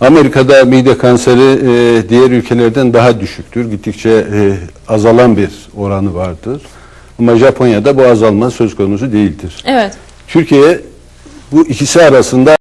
Amerika'da mide kanseri e, diğer ülkelerden daha düşüktür. Gittikçe e, azalan bir oranı vardır. Ama Japonya'da bu azalma söz konusu değildir. Evet. Türkiye bu ikisi arasında